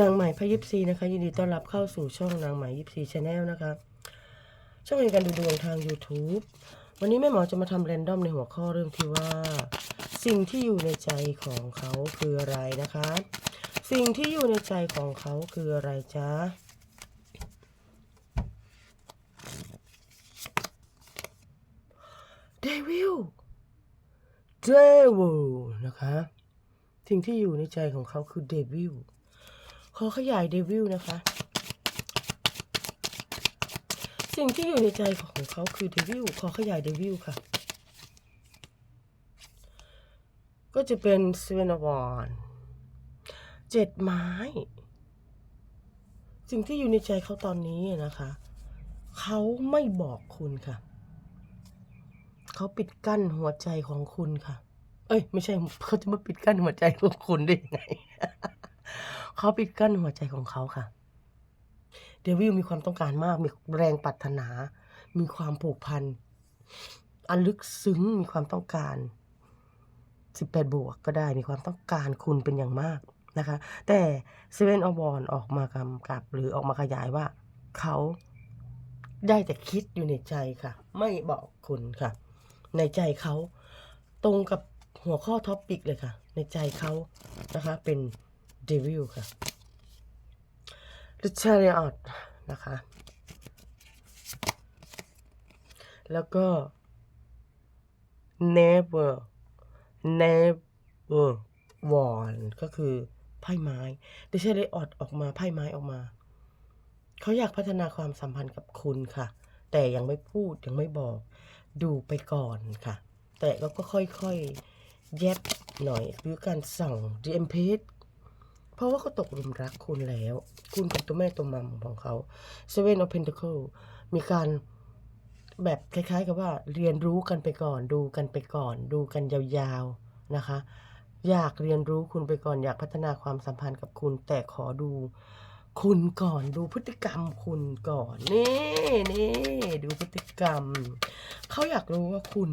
นางใหม่พยิบซีนะคะยินดีต้อนรับเข้าสู่ช่องนางใหม่ยิบซีชาแนลนะคะ ช่องในการดูดวงทาง YouTube วันนี้แม่หมอจะมาทำแรนดอมในหัวข้อเรื่องที่ว่า สิ่งที่อยู่ในใจของเขาคืออะไรนะคะ สิ่งที่อยู่ในใจของเขาคืออะไรจ๊ะเดวิลเดวิลนะคะ สิ่งที่อยู่ในใจของเขาคือเดวิล ขอขยายเดวิลนะคะ สิ่งที่อยู่ในใจของเขาคือเดวิลขอขยายเดวิลค่ะ ก็จะเป็นเซเวนวอนเจ็ดไม้ สิ่งที่อยู่ในใจเขาตอนนี้นะคะ เขาไม่บอกคุณค่ะ เขาปิดกั้นหัวใจของคุณค่ะ เอ้ย ไม่ใช่เขาจะมาปิดกั้นหัวใจของคุณได้ยังไง เขาปิดกั้นหัวใจของเขาค่ะ เดวิลมีความต้องการมาก มีแรงปรารถนา มีความผูกพัน อันลึกซึ้ง มีความต้องการ18บวกก็ได้มีความต้องการคุณเป็นอย่างมากนะคะ แต่เซเว่นอวอนออกมากำกับ หรือออกมาขยายว่า เขาได้แต่คิดอยู่ในใจค่ะ ไม่บอกคุณค่ะ ในใจเขาตรงกับหัวข้อท็อปิกเลยค่ะ ในใจเขานะคะเป็น เดวิลค่ะ The Chariot นะคะ แล้วก็ Never Never Won ก็คือไพ่ไม้ The Chariot ออกมาไพ่ไม้ออกมา เขาอยากพัฒนาความสัมพันธ์กับคุณค่ะ แต่ยังไม่พูดยังไม่บอก ดูไปก่อนค่ะ แต่เราก็ค่อยๆ แยบหน่อยหรือการส่อง DM p เพราะว่าเขาตกหลุมรักคุณแล้ว คุณกับตัวแม่ตัวมัมของเขา Seven of Pentacles มีการแบบคล้ายๆ กับว่าเรียนรู้กันไปก่อน ดูกันไปก่อน ดูกันยาวๆนะคะ อยากเรียนรู้คุณไปก่อน อยากพัฒนาความสัมพันธ์กับคุณ แต่ขอดูคุณก่อนดูพฤติกรรมคุณก่อนนี่นี่ดูพฤติกรรม เขาอยากรู้ว่าคุณ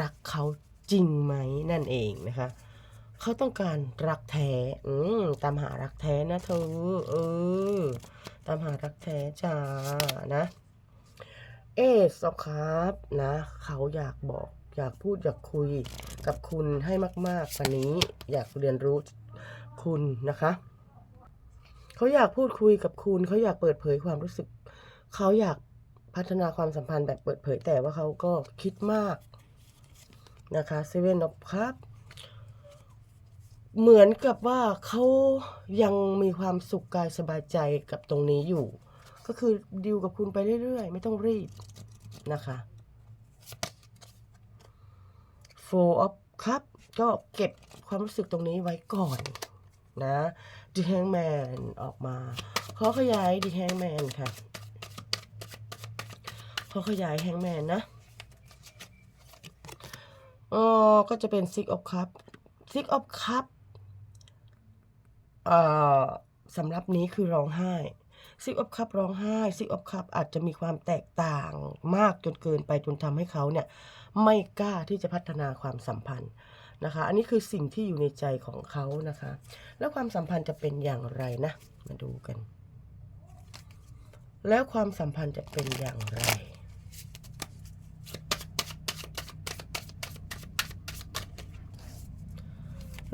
รักเขาจริงไหมนั่นเองนะคะ เขาต้องการรักแท้อืมตามหารักแท้นะเธอเออ ตามหารักแท้จ้านะ เอสครับนะ เขาอยากบอกอยากพูดอยากคุยกับคุณให้มากๆกว่านี้ อยากเรียนรู้คุณนะคะเขาอยากพูดคุยกับคุณ เขาอยากเปิดเผยความรู้สึก เขาอยากพัฒนาความสัมพันธ์แบบเปิดเผยแต่ว่าเขาก็คิดมากนะคะเซเว่นอครับ เหมือนกับว่าเขายังมีความสุขกายสบายใจกับตรงนี้อยู่ ก็คือดิวกับคุณไปเรื่อยๆ ไม่ต้องรีบนะคะ four of ครับก็เก็บความรู้สึกตรงนี้ไว้ก่อนนะ The Hangman ออกมาขอขยาย The Hangman ค่ะขอขยาย Hangman นะอ๋อก็จะเป็น Six of Cup Six of Cup สำหรับนี้คือร้องไห้ Six of Cup ร้องไห้ Six of Cup อาจจะมีความแตกต่างมากจนเกินไปจนทำให้เขาเนี่ยไม่กล้าที่จะพัฒนาความสัมพันธ์นะคะ อันนี้คือสิ่งที่อยู่ในใจของเขานะคะ แล้วความสัมพันธ์จะเป็นอย่างไรนะ มาดูกัน แล้วความสัมพันธ์จะเป็นอย่างไร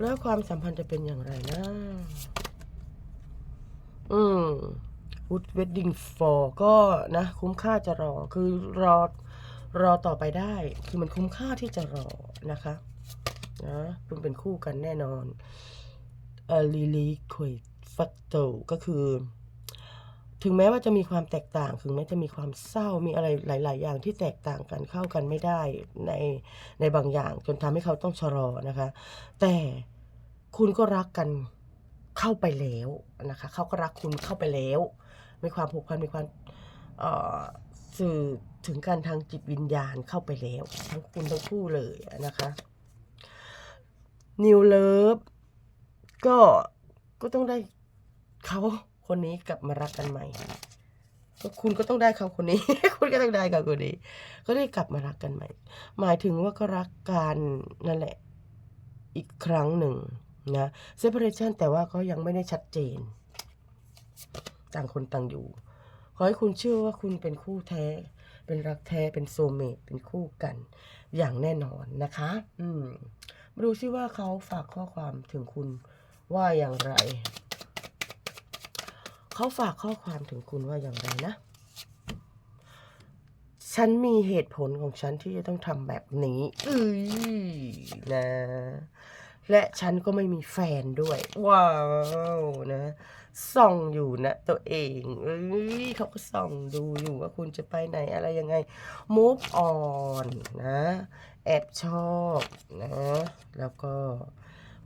แล้วความสัมพันธ์จะเป็นอย่างไรนะ อืม Wood Wedding for ก็นะ คุ้มค่าจะรอ คือรอ รอต่อไปได้ คือมันคุ้มค่าที่จะรอนะคะ นะคุณเป็นคู่กันแน่นอนเอ่อลีลีควิฟัตโตก็คือ ถึงแม้ว่าจะมีความแตกต่าง ถึงแม้จะมีความเศร้า มีอะไรหลาย ๆ อย่างที่แตกต่างกันเข้ากันไม่ได้ในในบางอย่าง จนทำให้เขาต้องชะลอนะคะ แต่ คุณก็รักกันเข้าไปแล้วนะคะเขาก็รักคุณเข้าไปแล้ว มีความผูกพันมีความเอ่อสื่อถึงกันทางจิตวิญญาณเข้าไปแล้ว ทั้งคุณทั้งคู่เลยนะคะนิวเลิฟก็ก็ต้องได้เขาคนนี้กลับมารักกันใหม่ก็คุณก็ต้องได้เขาคนนี้ คุณก็ต้องได้เขาคนนี้ ก็ได้กลับมารักกันใหม่ หมายถึงว่าก็รักกันนั่นแหละ อีกครั้งหนึ่ง นะ separation แต่ว่าก็ยังไม่ได้ชัดเจน ต่างคนต่างอยู่ ขอให้คุณเชื่อว่าคุณเป็นคู่แท้ เป็นรักแท้ เป็นโซเมตเป็นคู่กัน อย่างแน่นอนนะคะ อืมมาดูซิว่าเขาฝากข้อความถึงคุณว่าอย่างไร เขาฝากข้อความถึงคุณว่าอย่างไรนะ ฉันมีเหตุผลของฉันที่จะต้องทำแบบนี้ อือนะ และฉันก็ไม่มีแฟนด้วย ว้าวนะส่องอยู่นะ ตัวเองเอ้ยเขาก็ส่องดูอยู่ว่าคุณจะไปไหนอะไรยังไง move on นะ แอบชอบนะ แล้วก็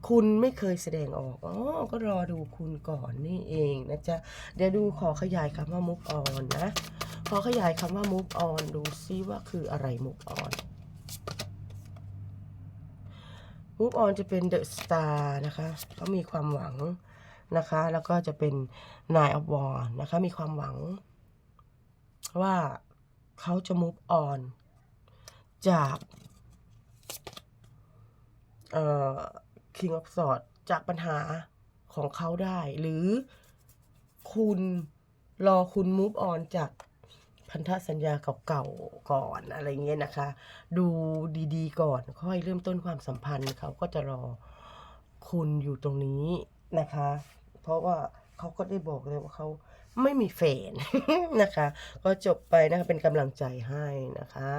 คุณไม่เคยแสดงออก อ๋อ ก็รอดูคุณก่อนนี่เองนะจ๊ะ เดี๋ยวดูขอขยายคำว่า move on นะ ขอขยายคำว่า move on ดูซิว่าคืออะไร move on move on จะเป็น the star นะคะเขามีความหวังนะคะ แล้วก็จะเป็น nine of wands นะคะ มีความหวัง ว่าเขาจะ move on จากเอ่อ king of swords จากปัญหาของเขาได้ หรือคุณรอคุณ move on จาก พันธสัญญาเก่าๆก่อนอะไรเงี้ยนะคะ ดูดีๆ ก่อนค่อยเริ่มต้นความสัมพันธ์เขาก็จะรอคุณอยู่ตรงนี้นะคะ เพราะว่าเขาก็ได้บอกเลยว่าเขาไม่มีแฟนนะคะ ก็จบไปนะคะเป็นกำลังใจให้นะคะ